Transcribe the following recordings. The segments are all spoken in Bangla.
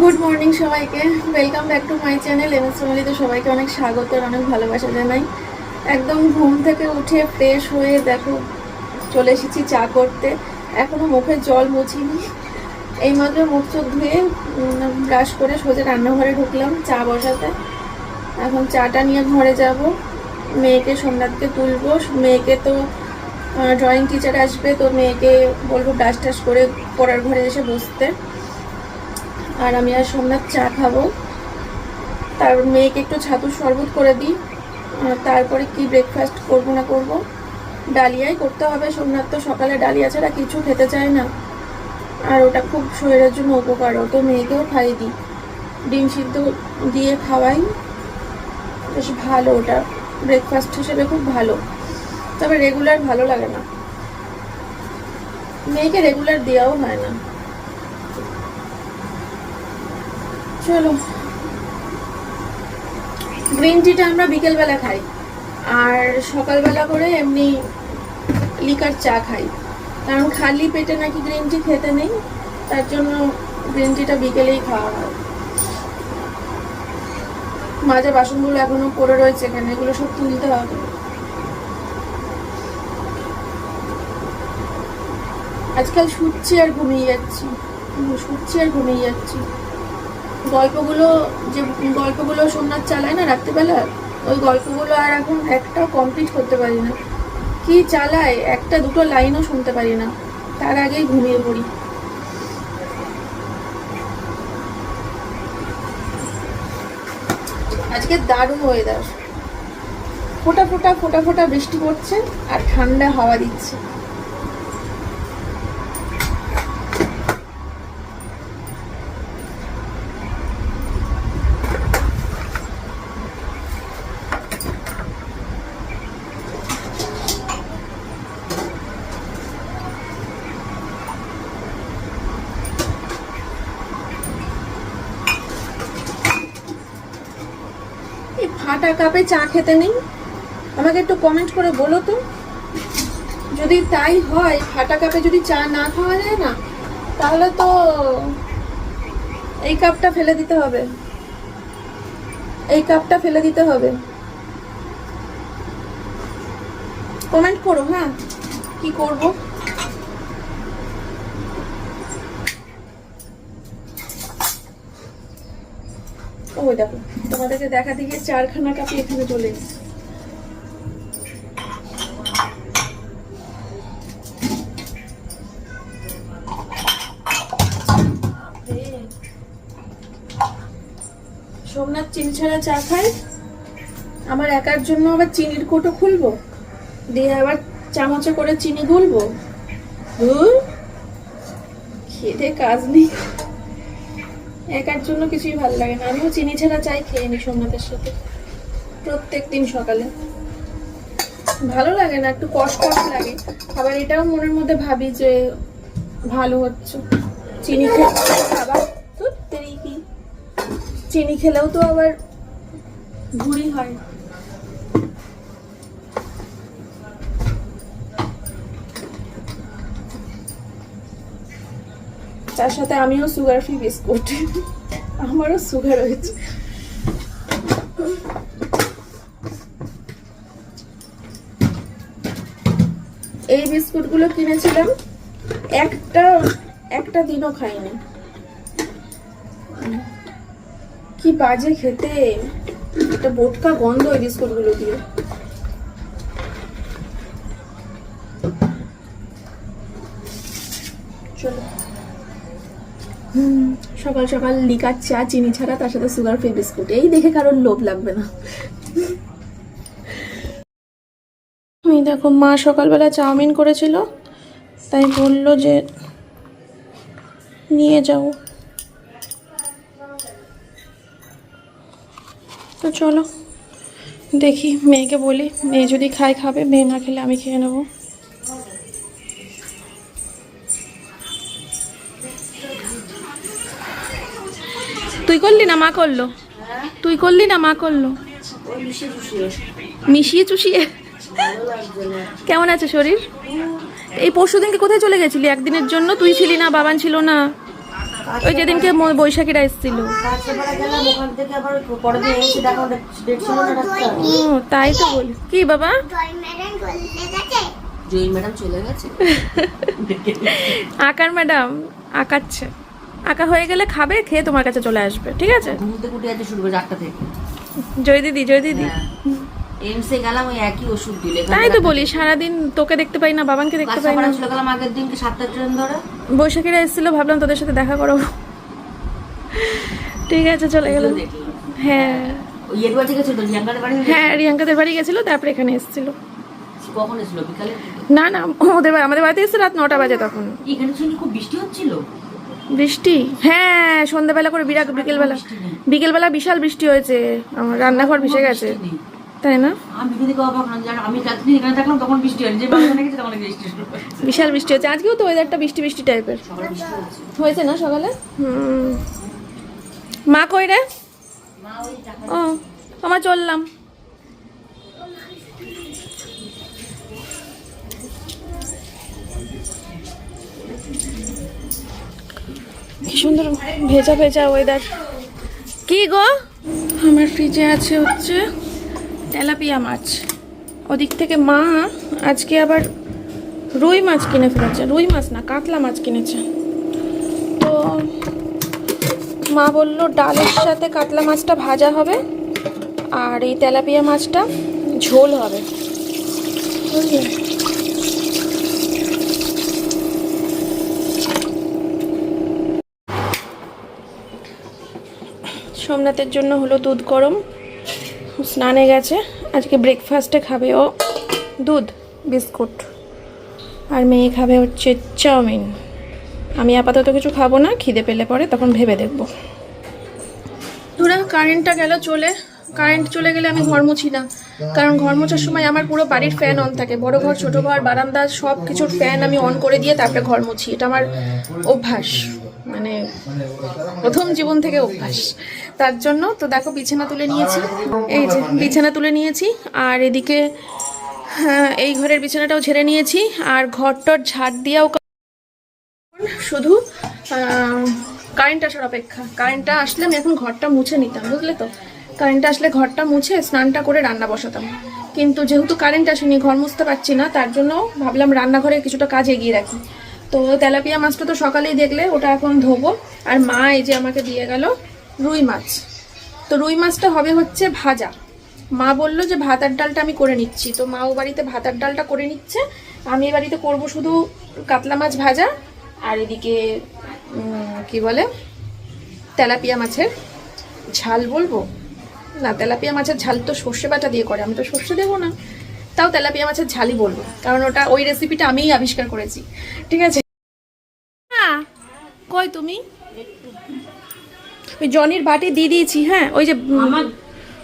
গুড মর্নিং সবাইকে। Welcome back to my channel M S ফ্যামিলিতে সবাইকে অনেক স্বাগত আর অনেক ভালোবাসা জানাই। একদম ঘুম থেকে উঠে ফ্রেশ হয়ে দেখো, চলে এসেছি চা করতে। এখনও মুখে জল মুছিনি। এইমাত্র মুখ চোখ ধুয়ে ব্রাশ করে সোজা রান্নাঘরে ঢুকলাম চা বসাতে। এখন চাটা নিয়ে ঘরে যাব। মেয়েকে সোমনাথকে তুলবো। মেয়েকে তো ড্রয়িং টিচার আসবে, তো মেয়েকে বলব ব্রাশ টাশ করে পড়ার ঘরে এসে বসতে। আর আমি আর সোমনাথ চা খাব। তার মেয়েকে একটু ছাতুর শরবত করে দিই। তারপরে কি ব্রেকফাস্ট করব না করব? ডালিয়াই করতে হবে। সোমনাথ তো সকালে ডালিয়া ছাড়া কিছু খেতে চায় না। আর ওটা খুব শরীরের জন্য উপকার। তো মেয়েকেও খাইয়ে দিই। ডিম সিদ্ধ দিয়ে খাওয়াই। বেশ ভালো ওটা। ব্রেকফাস্ট হিসেবে খুব ভালো। তবে রেগুলার ভালো লাগে না। মেয়েকে রেগুলার দেওয়াও হয় না। চলো। গ্রিন টিটা আমরা বিকেলবেলা খাই। আর সকালবেলা করে এমনি লিকার চা খাই। কারণ খালি পেটে নাকি গ্রিন টি খেতে নেই, তার জন্য গ্রিন টিটা বিকেলেই খাওয়া হয়। মাঝে বাসনগুলো এখনও পড়ে রয়েছে এখানে, এগুলো সব তুলতে হবে। আজকাল শুচ্ছি আর ঘুমিয়ে যাচ্ছি। শুচ্ছি আর ঘুমিয়ে যাচ্ছি। গল্পগুলো যে গল্পগুলো সোমনাথ চালায় না রাত্রিবেলা, ওই গল্পগুলো আর এখন একটাও কমপ্লিট করতে পারি না। কি চালায়, একটা দুটো লাইনও শুনতে পারি না। তার আগেই ঘুমিয়ে পড়ি। আজকে দারুণ ওয়েদার ফোটা ফোটা ফোটা ফোটা বৃষ্টি পড়ছে আর ঠান্ডা হাওয়া দিচ্ছে। এই কাপে চা খেতে নেই? আমাকে একটু কমেন্ট করে বলো তো। যদি তাই হয় ফাটা কাপে যদি চা না খাওয়া যায় না, তাহলে তো এই কাপটা ফেলে দিতে হবে। এই কাপটা ফেলে দিতে হবে। কমেন্ট করো হ্যাঁ। কি করব? ওই দেখো, তোমাদেরকে দেখা দিয়ে চারখানা কাপি এখানে চলে সোমনাথ চিনি ছাড়া চা খাই আমার একার জন্য আবার চিনির কোটো খুলবো? দিয়ে আবার চামচে করে চিনি গুলবো? খেতে কাজ নেই। একার জন্য কিছুই ভালো লাগে না। আমিও চিনি ছাড়া চাই খেয়ে নি সোমনাথের সাথে। প্রত্যেক দিন সকালে। ভালো লাগে না একটু কষ্ট লাগে। আবার এটাও মনের মধ্যে ভাবি যে ভালো হচ্ছে। চিনি খেয়ে খাবার। কি? চিনি খেলেও তো আবার ভুড়ি হয়। তার সাথে আমিও সুগার ফ্রি বিস্কুট। আমারও সুগার হয়েছে। এই বিস্কুটগুলো কিনেছিলাম। একটা একটা দিনও খাইনি। কি বাজে খেতে। একটা বোটকা গন্ধ ওই বিস্কুটগুলো দিয়ে। চলো। সকাল সকাল লিকার চা, চিনি ছাড়া তার সাথে সুগার ফ্রি বিস্কুট। এই দেখে কারোর লোভ লাগবে না। এই দেখো, মা সকালবেলা চাউমিন করেছিল, তাই বলল যে নিয়ে যাও। তো চলো, দেখি, মেয়েকে বলি, মেয়ে যদি খায়, খাবে, মেয়ে না খেলে আমি খেয়ে নেব। করলি না মা করল? তুই করলি না মা করল? মিশিয়ে চুষিয়ে? কেমন আছে শরীর? এই পরশু দিনকে কোথায় চলে গেছিলি? একদিনের জন্য তুই ছিলি না বাবান ছিল না। ওই যেদিনকে বৈশাখীরা এসেছিল। তাই তো বলি। কি বাবা? জয়ী ম্যাডাম চলে আঁকার ম্যাডাম আঁকাচ্ছে। আঁকা হয়ে গেলে খাবে খেয়ে তোমার কাছে চলে আসবে ঠিক আছে? ঘুম থেকে আছে শুরু করে আটটা থেকে। জয় দিদি জয় দিদি। এমসে গেলাম ওই একই ওষুধ দিলে। তাই তো বলি সারাদিন তোকে দেখতে পাই না বাবানকে দেখতে পাই না। চলে গেলাম আগের দিনকে সাতটা ট্রেন ধরে। বৈশাখীরা এসেছিল ভাবলাম তোদের সাথে দেখা করো ঠিক আছে চলে হ্যাঁ। হ্যাঁ রিয়াঙ্কাদের বাড়ি গেছিল তারপরে এখানে এসেছিল। কখন এসেছিল? বিকালে? না না ওদের বাড়ি- আমাদের বাড়িতে এসে রাত নটা বাজে তখন। এখানে খুব বৃষ্টি হচ্ছিল? বৃষ্টি? হ্যাঁ সন্ধ্যাবেলা করে বিরাট বিকেলবেলা। বিকেলবেলা বিশাল বৃষ্টি হয়েছে। আমার রান্নাঘর ভেসে গেছে। তাই না। বিশাল বৃষ্টি হচ্ছে আজকেও তো ওয়েদারটা বৃষ্টি বৃষ্টি টাইপের হয়েছে। না সকালে? হুম। মা কই রে? ও আমার চললাম। কি সুন্দর ভেজা ভেজা ওয়েদার কি গো? আমার ফ্রিজে আছে হচ্ছে তেলাপিয়া মাছ। ওদিক থেকে মা আজকে আবার রুই মাছ কিনে ফেলেছে। রুই মাছ না কাতলা মাছ কিনেছে। তো মা বলল ডালের সাথে কাতলা মাছটা ভাজা হবে আর এই তেলাপিয়া মাছটা ঝোল হবে। বুঝলি সোমনাথের জন্য হলো দুধ গরম। স্নানে গেছে। আজকে ব্রেকফাস্টে খাবে ও দুধ, বিস্কুট। আর মেয়ে খাবে হচ্ছে চাউমিন। আমি আপাতত কিছু খাব না, খিদে পেলে পরে, তখন ভেবে দেখব। ধুরা কারেন্টটা গেল চলে। কারেন্ট চলে গেলে আমি ঘর মুছি না। কারণ ঘর মোছার সময় আমার পুরো বাড়ির ফ্যান অন থাকে। বড় ঘর, ছোট ঘর, বারান্দা সব কিছুর ফ্যান আমি অন করে দিয়ে তারপরে ঘর মুছি। এটা আমার অভ্যাস। মানে প্রথম জীবন থেকে অভ্যাস। তার জন্য তো দেখো বিছানা তুলে নিয়েছি। এই যে বিছানা তুলে নিয়েছি আর এদিকে হ্যাঁ, এই ঘরের বিছানাটাও ঝেড়ে নিয়েছি আর ঘরটর ঝাড় দিয়েও শুধু কারেন্ট আসার অপেক্ষা। কারেন্টটা আসলে আমি এখন ঘরটা মুছে নিতাম বুঝলে তো? কারেন্ট আসলে ঘরটা মুছে স্নানটা করে রান্না বসাতাম। কিন্তু যেহেতু কারেন্ট আসেনি ঘর মুছতে পারছি না তার জন্য ভাবলাম রান্নাঘরে কিছুটা কাজ এগিয়ে রাখি। তো তেলাপিয়া মাছটা তো সকালেই দেখলে, ওটা এখন ধোবো। আর মা এই যে আমাকে দিয়ে গেল রুই মাছ। তো রুই মাছটা হবে হচ্ছে ভাজা। মা বলল যে ভাতার ডালটা আমি করে নিচ্ছি। তো মা ও বাড়িতে ভাতার ডালটা করে নিচ্ছে। আমি এ বাড়িতে করব শুধু কাতলা মাছ ভাজা আর এদিকে কি বলে, তেলাপিয়া মাছের ঝাল বলব? না, তেলাপিয়া মাছের ঝাল তো সর্ষে বাটা দিয়ে করে। আমি তো সর্ষে দেবো না। তাও তেলাপিয়া মাছের ঝালই বলব। কারণ ওটা ওই রেসিপিটা আমিই আবিষ্কার করেছি। ঠিক আছে? কই তুমি? ওই জনির বাটি দিয়ে দিয়েছি হ্যাঁ ওই যে আমার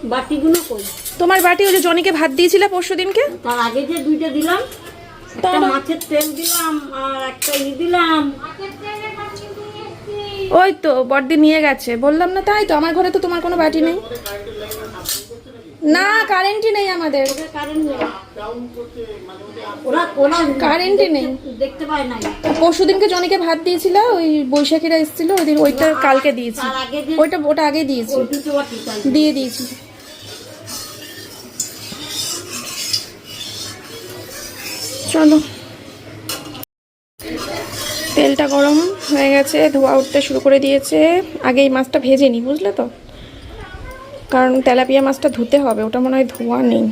বাটিগুলো কই? তোমার বাটি ওই যে জনিকে ভাত দিয়েছিলে পরশু দিনকে? তার আগে যে দুইটা দিলাম একটা তার- মাছের তেল দিলাম আর একটা ই দিলাম। ওই তো বড়দি নিয়ে গেছে। বললাম না তাই তো আমার ঘরে তো তোমার কোনো বাটি নেই। না কারেন্টই নেই আমাদের। কারেন্টই নেই। দেখতে পায় নাই। পরশু দিনকে জনিকে ভাত দিয়েছিল ওই বৈশাখীরা এসেছিল ওই দিন ওইটা কালকে দিয়েছি ওইটা ওটা আগে দিয়েছি দিয়ে দিয়েছি চলো। তেলটা গরম হয়ে গেছে ধোয়া উঠতে শুরু করে দিয়েছে। আগে এই মাছটা ভেজে বুঝলে তো? কারণ তেলাপিয়া মাছটা ধুতে হবে, ওটা মনে হয় ধোয়া নেই।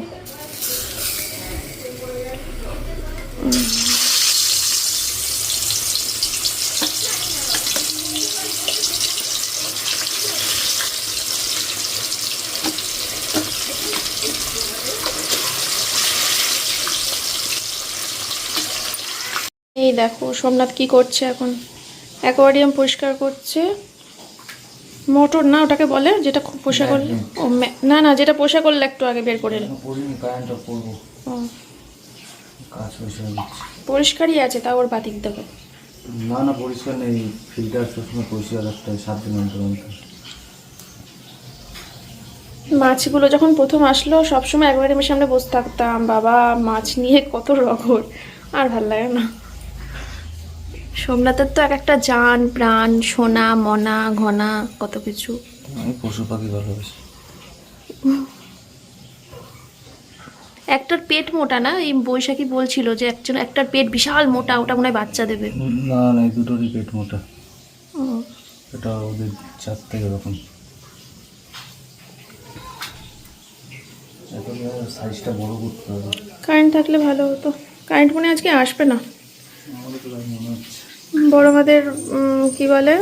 এই দেখো, সোমনাথ কি করছে এখন? অ্যাকোয়ারিয়াম পরিষ্কার করছে। মোটর না ওটাকে বলে যেটা খুব পোষা করলে ও না না যেটা পোষা করলে একটু আগে বের করে পরিষ্কারই আছে তাও ওর বাতিক দেবে না না পরিষ্কার নেই ফিল্টার সবসময় পরিষ্কার রাখতে হয় সাত দিন অন্তর অন্তর। মাছগুলো যখন প্রথম আসলো সবসময় অ্যাকোয়ারিয়ামের সামনে বসে থাকতাম বাবা মাছ নিয়ে কত রকম আর ভালো লাগে না। সোমনাথের তো এক একটা জান প্রাণ সোনা মনা ঘনা কত কিছু। আমি পশু পাখি ভালোবাসি। একটার পেট মোটা না? এই বৈশাখী বলছিল যে একজন একটার পেট বিশাল মোটা ওটা মনে হয় বাচ্চা দেবে। না না এই দুটোরই পেট মোটা। এটা ওদের চার থেকে এরকম সাইজটা বড় করতে হবে। কারেন্ট থাকলে ভালো হতো। কারেন্ট মনে হয় আজকে আসবে না। মনে হচ্ছে বড় আমাদের কি বলে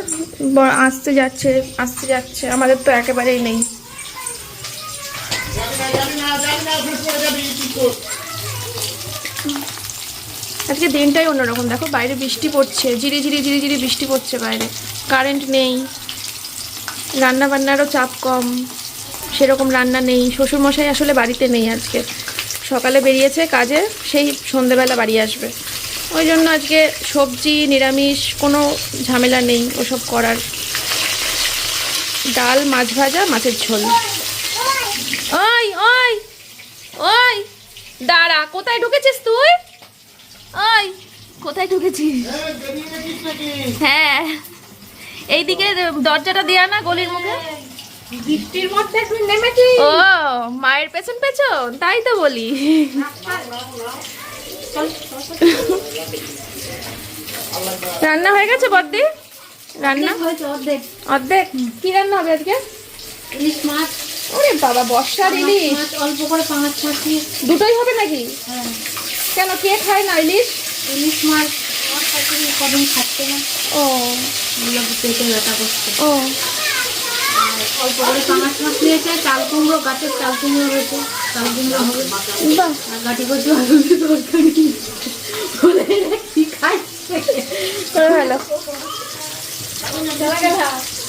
আসতে যাচ্ছে আসতে যাচ্ছে। আমাদের তো একেবারেই নেই। আজকে দিনটাই অন্যরকম। দেখো, বাইরে বৃষ্টি পড়ছে, ঝিরি ঝিরি ঝিরি ঝিরি বৃষ্টি পড়ছে বাইরে। কারেন্ট নেই রান্না বান্নারও চাপ কম, সেরকম রান্না নেই। শ্বশুরমশাই আসলে বাড়িতে নেই আজকে। সকালে বেরিয়েছে কাজে, সেই সন্ধেবেলা বাড়ি আসবে। ওই জন্য আজকে সবজি নিরামিষ কোনো ঝামেলা নেই ওসব করার। ডাল মাছ ভাজা মাছের ঝোল। ওই ওই ওই দাঁড়া কোথায় ঢুকেছিস তুই? ওই কোথায় ঢুকেছিস হ্যাঁ এইদিকে দরজাটা দেয়া না গলির মুখে। বৃষ্টির মধ্যে তুই নেমেছিস? ও মায়ের পেছন পেছন তাই তো বলি। রান্না হয়ে গেছে বদ্দি রান্না? অর্ধেক। অর্ধেক? কি রান্না হবে আজকে? ইলিশ মাছ। ওরে বাবা বর্ষার ইলিশ। অল্প করে পাঁচ দুটোই হবে নাকি? হ্যাঁ। কেন কে খায় না ইলিশ? ইলিশ মাছ। কদিন খাচ্ছে না। ও। পেটে ব্যথা করছে। ও। অল্প করে পাঁচ মাছ নিয়েছে চাল কুমড়ো গাছের চাল কুমড়ো হয়েছে।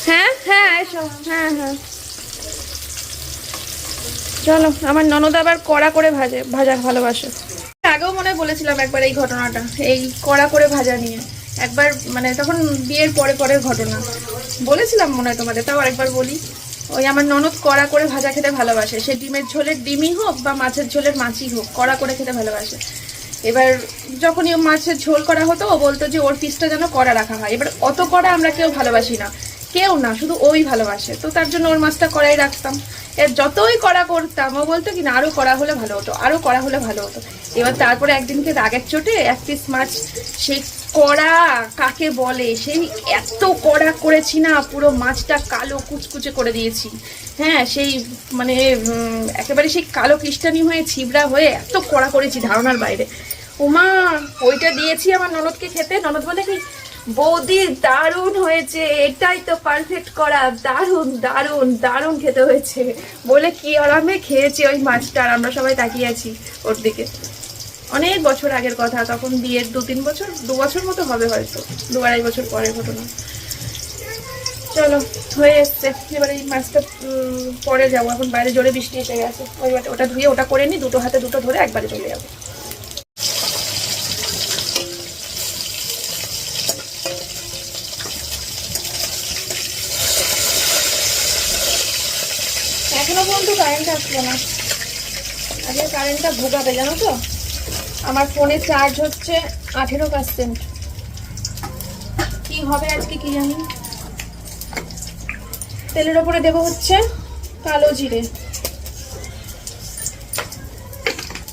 হ্যাঁ হ্যাঁ হ্যাঁ চলো, আমার ননদ আবার কড়া করে ভাজে, ভাজা ভালোবাসে। আগেও মনে বলেছিলাম একবার এই ঘটনাটা, এই কড়া করে ভাজা নিয়ে। একবার মানে তখন বিয়ের পরে পরের ঘটনা। বলেছিলাম মনে হয় তোমাদের, তাও আরেকবার বলি। ওই আমার ননদ কড়া করে ভাজা খেতে ভালোবাসে। সে ডিমের ঝোলের ডিমই হোক বা মাছের ঝোলের মাছই হোক, কড়া করে খেতে ভালোবাসে। এবার যখনই মাছের ঝোল করা হতো, ও বলতো যে ওর পিসটা যেন কড়া রাখা হয়। এবার অত কড়া আমরা কেউ ভালোবাসি না। কেউ না, শুধু ওই ভালোবাসে। তো তার জন্য ওর মাছটা কড়াই রাখতাম। এর যতই কড়া করতাম, ও বলতো কি, না আরও কড়া হলে ভালো হতো আরও কড়া হলে ভালো হতো। এবার তারপরে একদিনকে রাগের চোটে এক পিস মাছ, সেই কড়া কাকে বলে? সেই এত কড়া করেছি না, পুরো মাছটা কালো কুচকুচে করে দিয়েছি। হ্যাঁ সেই মানে একেবারে সেই কালো কিষ্টানি হয়ে, ছিবড়া হয়ে এত কড়া করেছি ধারণার বাইরে। উমা, ওইটা দিয়েছি আমার ননদকে খেতে। ননদ বলে, কি বৌদি, দারুণ হয়েছে। এটাই তো পারফেক্ট করা দারুণ দারুণ দারুণ খেতে হয়েছে। বলে, কি আরামে খেয়েছি ওই মাছটা। আর আমরা সবাই তাকিয়ে আছি ওর দিকে। অনেক বছর আগের কথা, তখন বিয়ের দু তিন বছর, দু বছর মতো হবে হয়তো, দু আড়াই বছর পরের ঘটনা চলো, হয়ে এসছে। এবার এই মাছটা পরে যাব। এখন বাইরে জোরে বৃষ্টি এসে গেছে। ওই ওটা ধুয়ে ওটা করে নি, দুটো হাতে দুটো ধরে একবারে চলে যাব। এখনও পর্যন্ত কারেন্ট আসলো না। আজকে কারেন্টটা ভোগাবে, জানো তো? আমার ফোনে চার্জ হচ্ছে আঠেরো পার্সেন্ট কি হবে আজকে কি জানি? তেলের ওপরে দেবো হচ্ছে কালো জিরে।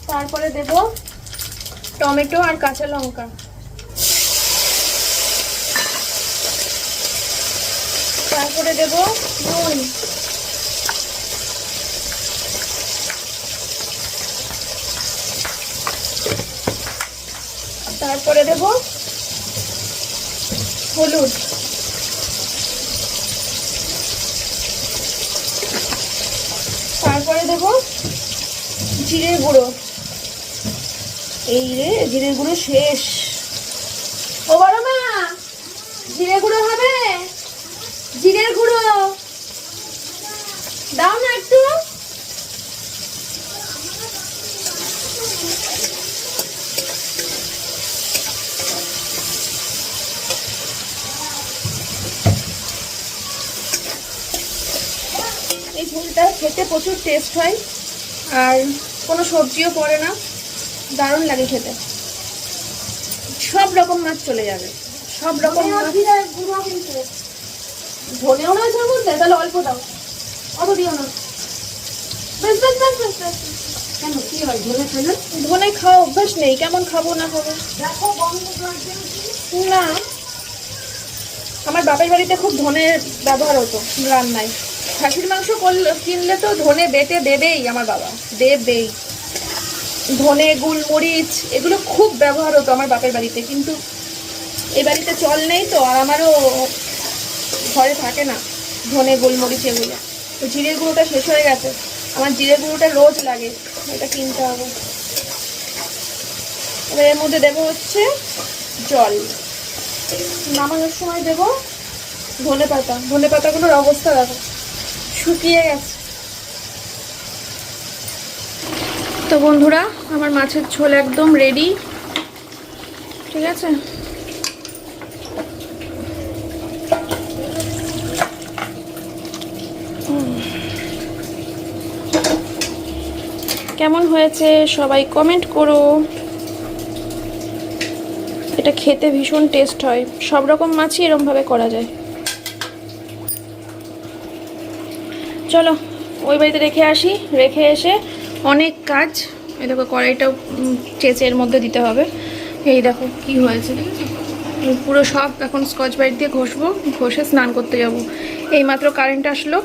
তারপরে দেব টমেটো আর কাঁচা লঙ্কা। তারপরে দেব নুন। তারপরে দেব। হলুদ। তারপরে দেব জিরে গুঁড়ো। এই রে জিরে গুঁড়ো শেষ। ও বড় মা জিরে গুঁড়ো হবে? জিরের গুঁড়ো। দাও না একটু এই ঝোলটা খেতে প্রচুর টেস্ট হয় আর কোনো সবজিও পড়ে না দারুণ লাগে খেতে। সব রকম মাছ চলে যাবে সব রকম ধনেও ওর মধ্যে তাহলে অল্প দাও। অত দিও না। বেশ বেশ বেশ বেশ বেশ কেন কি হয় ধরে ফেলে ধনে খাওয়া অভ্যাস নেই কেমন খাব না খাব? না। আমার বাপের বাড়িতে খুব ধনের ব্যবহার হতো রান্নায়। খাসির মাংস কিনলে তো ধনে বেটে দেবেই আমার বাবা। দেবেই। ধনে, গুলমরিচ, এগুলো খুব ব্যবহার হতো আমার বাপের বাড়িতে। কিন্তু এই বাড়িতে চল নেই তো, আর আমারও ঘরে থাকে না ধনে, গোলমরিচ এগুলো। তো জিরে গুঁড়োটা শেষ হয়ে গেছে। আমার জিরে গুঁড়োটা রোজ লাগে। এটা কিনতে হবে। এবার এর মধ্যে দেবো হচ্ছে জল। নামানোর সময় দেবো ধনে পাতা। ধনে পাতাগুলোর অবস্থা দেখো। শুকিয়ে গেছে। তো বন্ধুরা, আমার মাছের ঝোল একদম রেডি ঠিক আছে? কেমন হয়েছে সবাই কমেন্ট করো। এটা খেতে ভীষণ টেস্ট হয়। সব রকম মাছই এরমভাবে করা যায়। চলো, ওই বাড়িতে রেখে আসি। রেখে এসে অনেক কাজ। এই দেখো, কড়াইটাও চেঁচের মধ্যে দিতে হবে। এই দেখো কি হয়েছে পুরো সব এখন স্কচ বাইট দিয়ে ঘষবো, ঘষে স্নান করতে যাব। এই মাত্র কারেন্ট আসলো।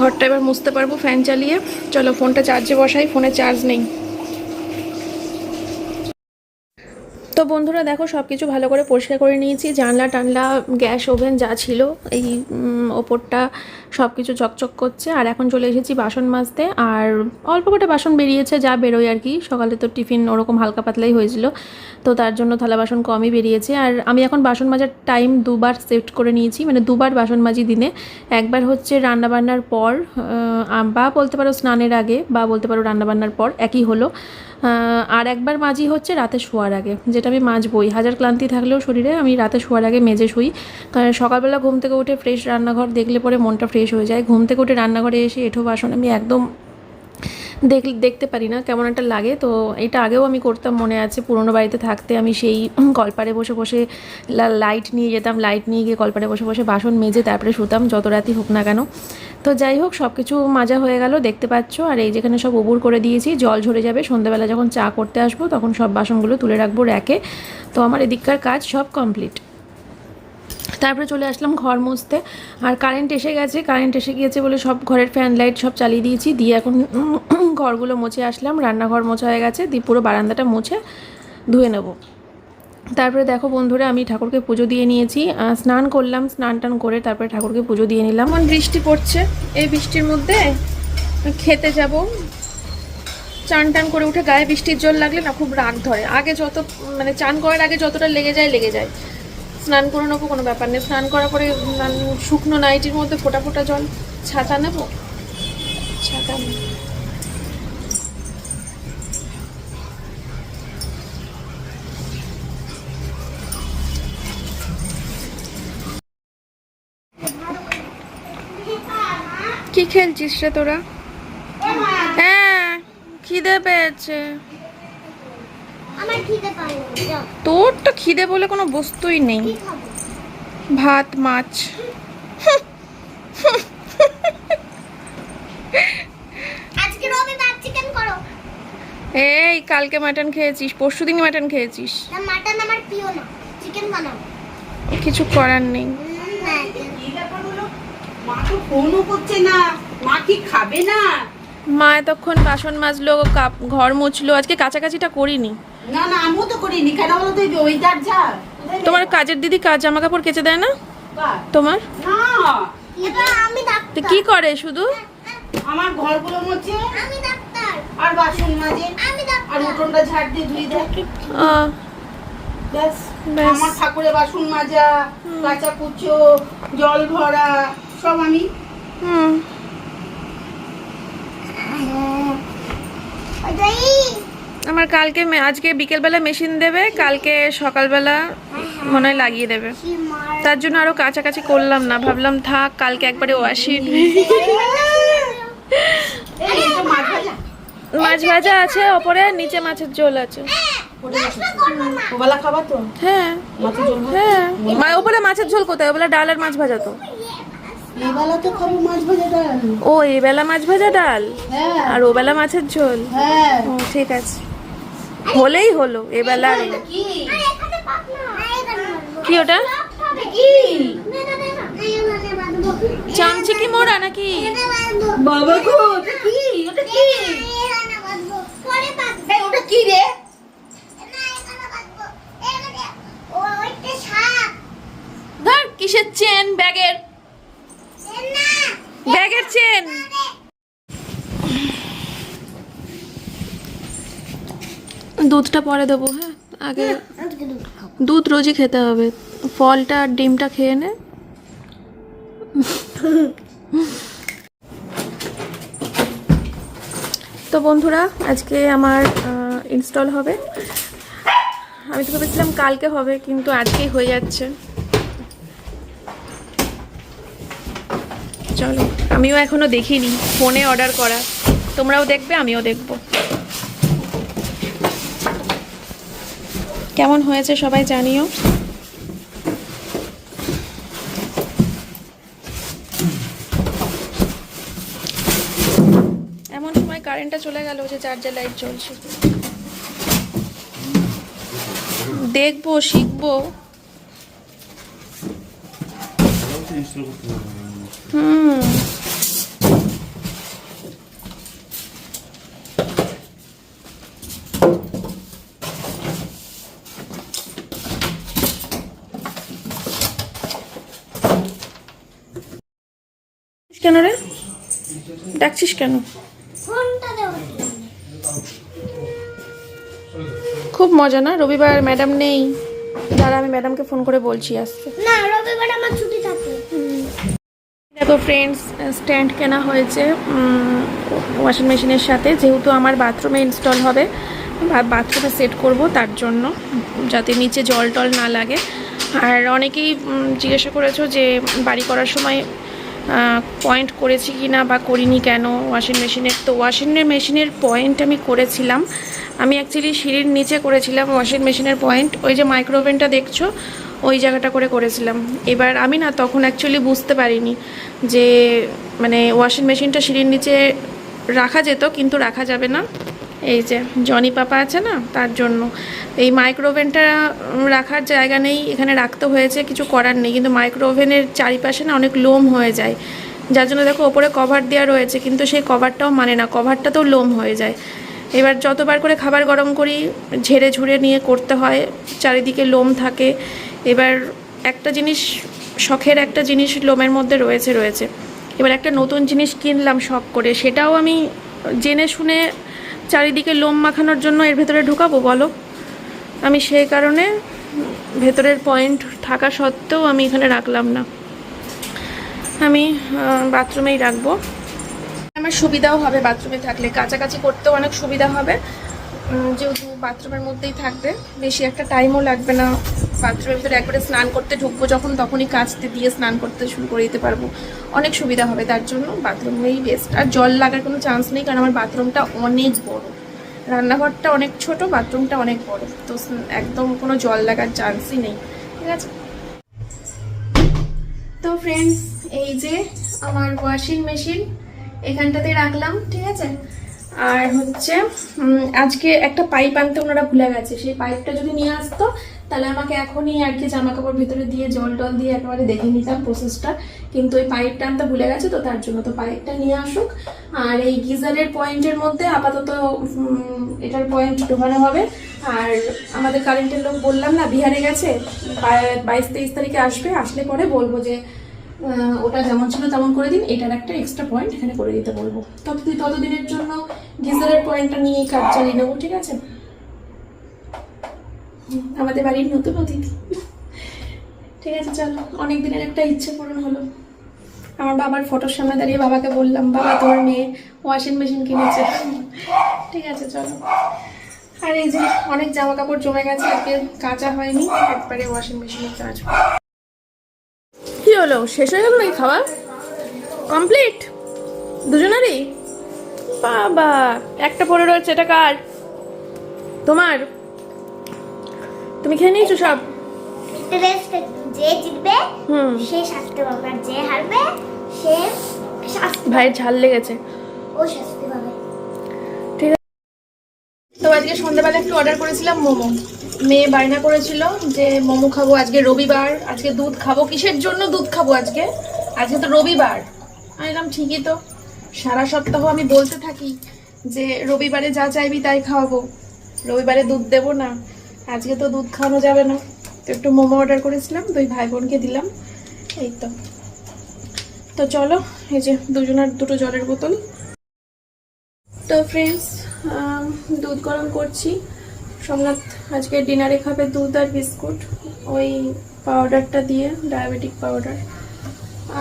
ঘরটা এবার মুছতে পারব ফ্যান চালিয়ে। চলো, ফোনটা চার্জে বসাই, ফোনে চার্জ নেই। তো বন্ধুরা দেখো সব কিছু ভালো করে পরিষ্কার করে নিয়েছি। জানলা টানলা, গ্যাস ওভেন যা ছিল, এই ওপরটা সব কিছু চকচক করছে। আর এখন চলে এসেছি বাসন মাজতে। আর অল্প কটা বাসন বেরিয়েছে, যা বেরোয় আর কি। সকালে তো টিফিন ওরকম হালকা পাতলাই হয়েছিল। তো তার জন্য থালা বাসন কমই বেরিয়েছে। আর আমি এখন বাসন মাজার টাইম দুবার সেট করে নিয়েছি। মানে দুবার বাসন মাজি দিনে। একবার হচ্ছে রান্নাবান্নার পর বা বলতে পারো স্নানের আগে, বা বলতে পারো রান্নাবান্নার পর, একই হলো। আর একবার মাজি হচ্ছে রাতে শোয়ার আগে, যেটা আমি মাজবই। হাজার ক্লান্তি থাকলেও শরীরে আমি রাতে শোয়ার আগে মেজে শুই। কারণ সকালবেলা ঘুম থেকে উঠে ফ্রেশ রান্নাঘর দেখলে পরে মনটা ফ্রেশ হয়ে যায়। ঘুম থেকে উঠে রান্নাঘরে এসে এঁঠো বাসন আমি একদম দেখ, দেখতে পারি না, কেমন একটা লাগে। তো এটা আগেও আমি করতাম, মনে আছে পুরনো বাড়িতে থাকতে আমি সেই কলপারে বসে বসে লাইট নিয়ে যেতাম। লাইট নিয়ে গিয়ে কলপারে বসে বসে বাসন মেজে তারপরে শুতাম, যত রাতই হোক না কেন। তো যাই হোক সব কিছু মাজা হয়ে গেল, দেখতে পাচ্ছ। আর এই যেখানে সব উবুর করে দিয়েছি, জল ঝরে যাবে, সন্ধ্যাবেলা যখন চা করতে আসব, তখন সব বাসনগুলো তুলে রাখব র্যাকে। তো আমার এদিককার কাজ সব কমপ্লিট। তারপরে চলে আসলাম ঘর মুছতে। আর কারেন্ট এসে গেছে, কারেন্ট এসে গিয়েছে বলে সব ঘরের ফ্যান, লাইট সব চালিয়ে দিয়েছি। দিয়ে এখন ঘরগুলো মুছে আসলাম, রান্নাঘর মোছা হয়ে গেছে, দিয়ে পুরো বারান্দাটা মুছে ধুয়ে নেব। তারপরে দেখো বন্ধুরা, আমি ঠাকুরকে পুজো দিয়ে নিয়েছি। স্নান করলাম, স্নান টান করে তারপরে ঠাকুরকে পুজো দিয়ে নিলাম। এখন বৃষ্টি পড়ছে এই বৃষ্টির মধ্যে। খেতে যাব। চান টান করে উঠে গায়ে বৃষ্টির জল লাগলে না খুব রাগ ধরে। আগে যত মানে চান করার আগে যতটা লেগে যায় লেগে যায়। স্নান করে নেব কোনো ব্যাপার নেই। স্নান করার পরে শুকনো নাইটির মধ্যে ফোটা ফোটা জল ছাতা নেব? ছাতা নেব। কি খেলছিস রে তোরা? হ্যাঁ খিদে পেয়েছে। তোর তো খিদে বলে কোনো বস্তুই নেই। ভাত মাছ। এই কালকে মাটন খেয়েছিস পরশু দিন মাটন খেয়েছিস। মাটন আমার প্রিয় না চিকেন বানাও কিছু করার নেই। মা তো ফোনও করছে না। মা কি খাবে না? মা এতক্ষণ বাসন মাজলো কাপ ঘর মুছলো আজকে কাছাকাছিটা করিনি। না না আমিও তো করিনি। কেন বলো তো ওয়েদার যা। তোমার কাজের দিদি কাজ জামা কাপড় কেচে দেয় না? তোমার? না। আমি ডাক্তার। কি করে শুধু? আমার ঘরগুলো মোছে। আমি ডাক্তার। আর বাসন মাজে। আমি আর উঠোনটা ঝাড় দিয়ে ধুয়ে দেয় ব্যাস। ব্যাস। আমার ঠাকুরের বাসন মাজা কাঁচা কুচো জল ভরা। সব আমি। হুম। আমার কালকে আজকে বিকেলবেলা মেশিন দেবে কালকে সকালবেলা মনে হয় লাগিয়ে দেবে। তার জন্য আরও কাছাকাছি করলাম না ভাবলাম থাক কালকে একবারে তো মাছ ভাজা মাছ ভাজা আছে ওপরে নিচে মাছের ঝোল আছে। হ্যাঁ, ওবেলা খাবার তো? হ্যাঁ। মাছের ঝোল হ্যাঁ। মা মাছের ঝোল কোথায়? ওবেলা ডাল আর মাছ ভাজা তো। ও এবেলা মাছ ভাজা ডাল? হ্যাঁ। আর ওবেলা মাছের ঝোল? হ্যাঁ। ও ঠিক আছে। হলেই হলো এবেলা কি? ওটা। চামচে কি মোড়া নাকি? বাবা গো ওটা কি? কি? কি রে? কিসের চেন ব্যাগের? ব্যাগের চেন। দুধটা পরে দেবো হ্যাঁ? আগে দুধ রোজই খেতে হবে। ফলটা আর ডিমটা খেয়ে নে। তো বন্ধুরা, আজকে আমার ইনস্টল হবে। আমি তো ভেবেছিলাম কালকে হবে, কিন্তু আজকেই হয়ে যাচ্ছে। চলো। আমিও এখনও দেখিনি। ফোনে অর্ডার করা। তোমরাও দেখবে, আমিও দেখব। কেমন হয়েছে সবাই জানিও। এমন সময় কারেন্টটা চলে গেল যে চার্জার লাইট জ্বলছে। দেখব, শিখব। হুম। কেন রে? ডাকছিস কেন। খুব মজা না? রবিবার ম্যাডাম নেই। দাঁড়া আমি ম্যাডামকে ফোন করে বলছি আসতে। না রবিবার আমার ছুটি থাকে। দেখো ফ্রেন্ডস স্ট্যান্ড কেনা হয়েছে ওয়াশিং মেশিনের সাথে। যেহেতু আমার বাথরুমে ইনস্টল হবে বাথরুমে সেট করব তার জন্য যাতে নিচে জল টল না লাগে। আর অনেকেই জিজ্ঞাসা করেছ যে বাড়ি করার সময় পয়েন্ট করেছি কি না বা করিনি কেন? ওয়াশিং মেশিনের তো ওয়াশিং মেশিনের পয়েন্ট আমি করেছিলাম। আমি অ্যাকচুয়ালি সিঁড়ির নিচে করেছিলাম ওয়াশিং মেশিনের পয়েন্ট ওই যে মাইক্রোওভেনটা দেখছ? ওই জায়গাটা করে করেছিলাম। এবার আমি না তখন অ্যাকচুয়ালি বুঝতে পারিনি যে মানে ওয়াশিং মেশিনটা সিঁড়ির নিচে রাখা যেত, কিন্তু রাখা যাবে না। এই যে জনি পাপা আছে না, তার জন্য। এই মাইক্রোওভেনটা রাখার জায়গা নেই, এখানে রাখতে হয়েছে, কিছু করার নেই। কিন্তু মাইক্রোওভেনের চারিপাশে না অনেক লোম হয়ে যায়। যার জন্য দেখো ওপরে কভার দেওয়া রয়েছে, কিন্তু সেই কভারটাও মানে না কভারটাতেও লোম হয়ে যায়। এবার যতবার করে খাবার গরম করি, ঝেড়ে ঝুড়ে নিয়ে করতে হয়, চারিদিকে লোম থাকে। এবার একটা জিনিস, শখের একটা জিনিস লোমের মধ্যে রয়েছে রয়েছে। এবার একটা নতুন জিনিস কিনলাম শখ করে, সেটাও আমি জেনে শুনে চারিদিকে লোম মাখানোর জন্য এর ভেতরে ঢুকাবো, বলো? আমি সেই কারণে ভেতরের পয়েন্ট থাকা সত্ত্বেও আমি এখানে রাখলাম না। আমি বাথরুমেই রাখব। আমার সুবিধাও হবে বাথরুমে থাকলে। কাছাকাছি করতেও অনেক সুবিধা হবে। যেহেতু বাথরুমের মধ্যেই থাকবে, বেশি একটা টাইমও লাগবে না। বাথরুমের ভিতরে একবারে স্নান করতে ঢুকবো যখন, তখনই কাচতে দিয়ে স্নান করতে শুরু করে দিতে পারব। অনেক সুবিধা হবে তার জন্য বাথরুমেই বেস্ট আর জল লাগার কোনো চান্স নেই, কারণ আমার বাথরুমটা অনেক বড়। রান্নাঘরটা অনেক ছোট বাথরুমটা অনেক বড়। তো একদম কোনো জল লাগার চান্সই নেই। ঠিক আছে? তো ফ্রেন্ডস এই যে আমার ওয়াশিং মেশিন এখানটাতে রাখলাম, ঠিক আছে? আর হচ্ছে আজকে একটা পাইপ আনতে ওনারা ভুলে গেছে। সেই পাইপটা যদি নিয়ে আসতো, তাহলে আমাকে এখনই আর কি জামা কাপড় ভিতরে দিয়ে, জল টল দিয়ে একেবারে দেখে নিতাম প্রসেসটা কিন্তু ওই পাইপটা আনতে ভুলে গেছে, তো তার জন্য তো পাইপটা নিয়ে আসুক। আর এই গিজারের পয়েন্টের মধ্যে আপাতত এটার পয়েন্ট ঢোকানো হবে। আর আমাদের কারেন্টের লোক বললাম না, বিহারে গেছে বাইশ তেইশ তারিখে আসবে। আসলে পরে বলব যে ওটা যেমন ছিল তেমন করে দিন। এটার একটা এক্সট্রা পয়েন্ট এখানে করে দিতে বলব। তত ততদিনের জন্য গিজারের পয়েন্টটা নিয়েই কাজ চালিয়ে নেব, ঠিক আছে? আমাদের বাড়ির নতুন অতিথি। ঠিক আছে, চলো। অনেক দিনের একটা ইচ্ছে পূরণ হলো। আমার বাবার ফটোর সামনে দাঁড়িয়ে বাবাকে বললাম, বাবা তোর মেয়ে ওয়াশিং মেশিন কিনেছে। ঠিক আছে, চলো। আর এই যে অনেক জামা কাপড় জমে গেছে, আজকে কাঁচা হয়নি, একবারে ওয়াশিং মেশিনে কাজ। হলো? শেষ হয়ে গেল নাকি খাওয়া? কমপ্লিট দুজনেরই? বাবা একটা পড়ে রয়েছে এটা কার? তোমার? তুমি খেয়ে নিয়েছো সব? যে জিতবে হুম। সে শাস্তি পাবে আর যে হারবে সে শাস্তি ঝাল লেগেছে। ও শাস্তি পাবে। তো আজকে সন্ধ্যাবেলা একটু অর্ডার করেছিলাম মোমো। মেয়ে বায়না করেছিল যে, মোমো খাব আজকে রবিবার, আজকে দুধ খাব। কিসের জন্য দুধ খাব আজকে? আজকে তো রবিবার। আমি এলাম ঠিকই তো। সারা সপ্তাহ আমি বলতে থাকি যে, রবিবারে যা চাইবি তাই খাওয়াবো। রবিবারে দুধ দেবো না। আজকে তো দুধ খাওয়ানো যাবে না। তো একটু মোমো অর্ডার করেছিলাম দুই ভাই বোনকে দিলাম। এই তো। তো চলো, এই যে দুজনের দুটো জলের বোতল। তো ফ্রেন্ডস দুধ গরম করছি। সোমনাথ আজকে ডিনারে খাবে দুধ আর বিস্কুট, ওই পাউডারটা দিয়ে, ডায়াবেটিক পাউডার।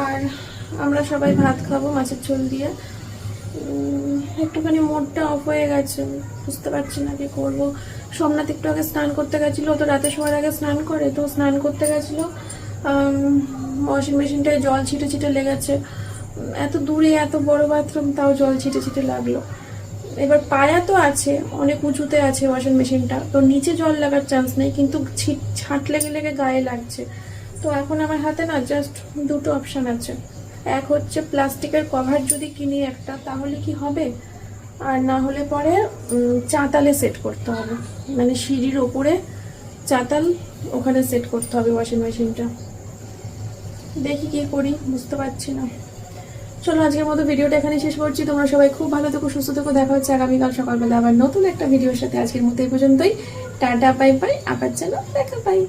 আর আমরা সবাই ভাত খাব মাছের ঝোল দিয়ে। একটুখানি মোডটা অফ হয়ে গেছে, বুঝতে পারছি না কি করব। সোমনাথ একটু আগে স্নান করতে গেছিল তো রাতে শোয়ার আগে স্নান করে, তো স্নান করতে গেছিল। ওয়াশিং মেশিনটায় জল ছিটে ছিটে লেগেছে। এত দূরে এত বড় বাথরুম তাও জল ছিটে ছিটে লাগল। এবার পায়া তো আছে, অনেক উঁচুতে আছে ওয়াশিং মেশিনটা। তো নিচে জল লাগার চান্স নেই, কিন্তু ছিট, ছাট লেগে লেগে গায়ে লাগছে। তো এখন আমার হাতে না জাস্ট দুটো অপশান আছে। এক হচ্ছে প্লাস্টিকের কভার যদি কিনি একটা, তাহলে কি হবে? আর না হলে পরে চাতালে সেট করতে হবে। মানে সিঁড়ির ওপরে চাতাল ওখানে সেট করতে হবে ওয়াশিং মেশিনটা দেখি কি করি, বুঝতে পারছি না। চলো আজকের মতো ভিডিওটা এখানে শেষ করছি। তোমরা সবাই খুব ভালো থেকো, সুস্থ থেকো। দেখা হচ্ছে আগামীকাল সকালবেলা আবার নতুন একটা ভিডিওর সাথে। আজকের মতো এই পর্যন্তই। টাটা বাই বাই আবার যেন দেখা পাই